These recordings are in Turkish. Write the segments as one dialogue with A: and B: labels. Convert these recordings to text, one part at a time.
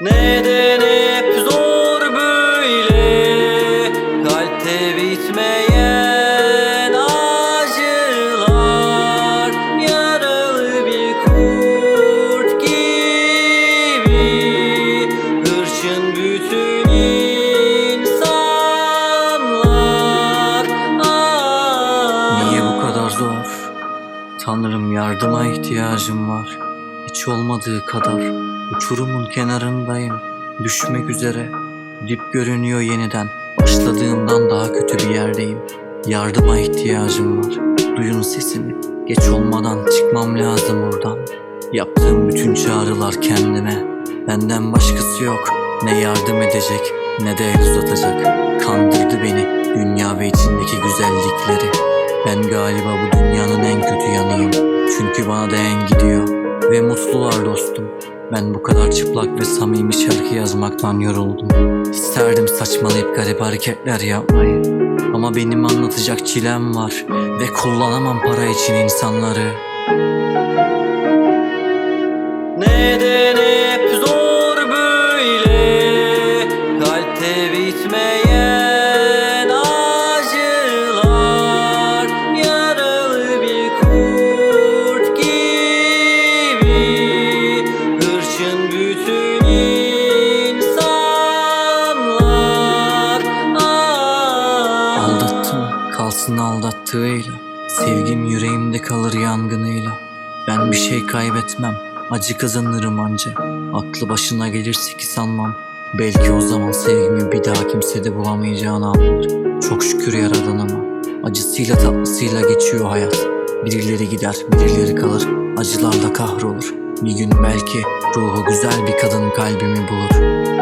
A: Neden hep zor böyle Kalpte bitmeyen acılar Yaralı bir kurt gibi Hırçın bütün insanlar Ah.
B: Niye bu kadar zor? Tanrım yardıma ihtiyacım var. Hiç olmadığı kadar uçurumun kenarındayım. Düşmek üzere. Dip görünüyor yeniden. Başladığımdan daha kötü bir yerdeyim. Yardıma ihtiyacım var. Duyun sesimi. Geç olmadan çıkmam lazım buradan. Yaptığım bütün çağrılar kendime. Benden başkası yok. Ne yardım edecek ne de el uzatacak. Kandırdı beni dünya ve içindeki güzellikleri. Ben galiba bu dünyanın en kötü yanıyım. Çünkü bana değen gidiyor. Ve mutlular dostum. Ben bu kadar çıplak ve samimi şarkı yazmaktan yoruldum. İsterdim saçmalayıp garip hareketler yapmayı. Ama benim anlatacak çilem var. Ve kullanamam para için insanları. Kalsın aldattığıyla. Sevgim yüreğimde kalır yangınıyla. Ben bir şey kaybetmem Acı kazanırım anca. Aklı başına gelirse ki sanmam. Belki o zaman sevgimi bir daha kimsede bulamayacağını anlar Çok şükür yaradanıma Acısıyla tatlısıyla geçiyor hayat Birileri gider birileri kalır. Acılarla kahrolur. Bir gün belki ruhu güzel bir kadın kalbimi bulur.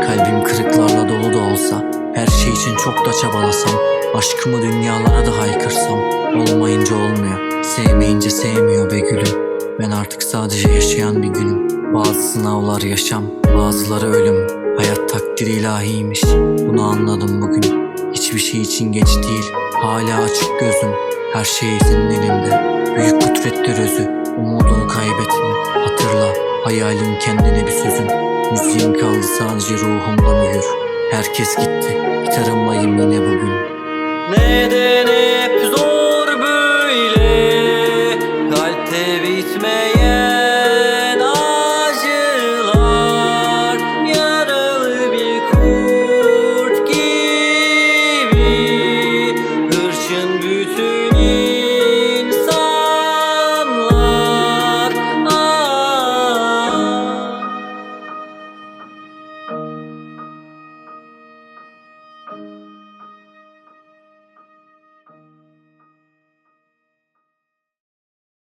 B: Kalbim kırıklarla dolu da olsa Her şey için çok da çabalasam Aşkımı dünyalara da haykırsam Olmayınca olmuyor Sevmeyince sevmiyor be gülüm. Ben artık sadece yaşayan bir günüm. Bazı sınavlar yaşam Bazıları ölüm. Hayat takdiri ilahiymiş. Bunu anladım bugün. Hiçbir şey için geç değil. Hala açık gözüm her şey senin elinde Büyük kudrettir özü. Umudunu kaybetme. Hatırla hayalin kendine bir sözün Müziğim kaldı sadece ruhumda mühür. Herkes gitti. Gitarımlayım yine bugün. Nedeni